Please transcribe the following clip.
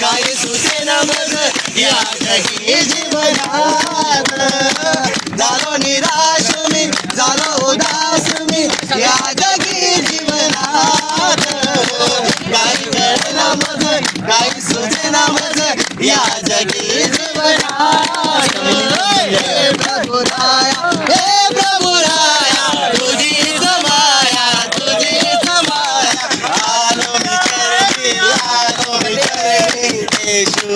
काय सुटे ना मग या कही जीवनात झालो निराश मी झालो उदास मी या जगी जीवनात काय कळना मग काय सुटे ना मग या जगी जीवनात. Yeah.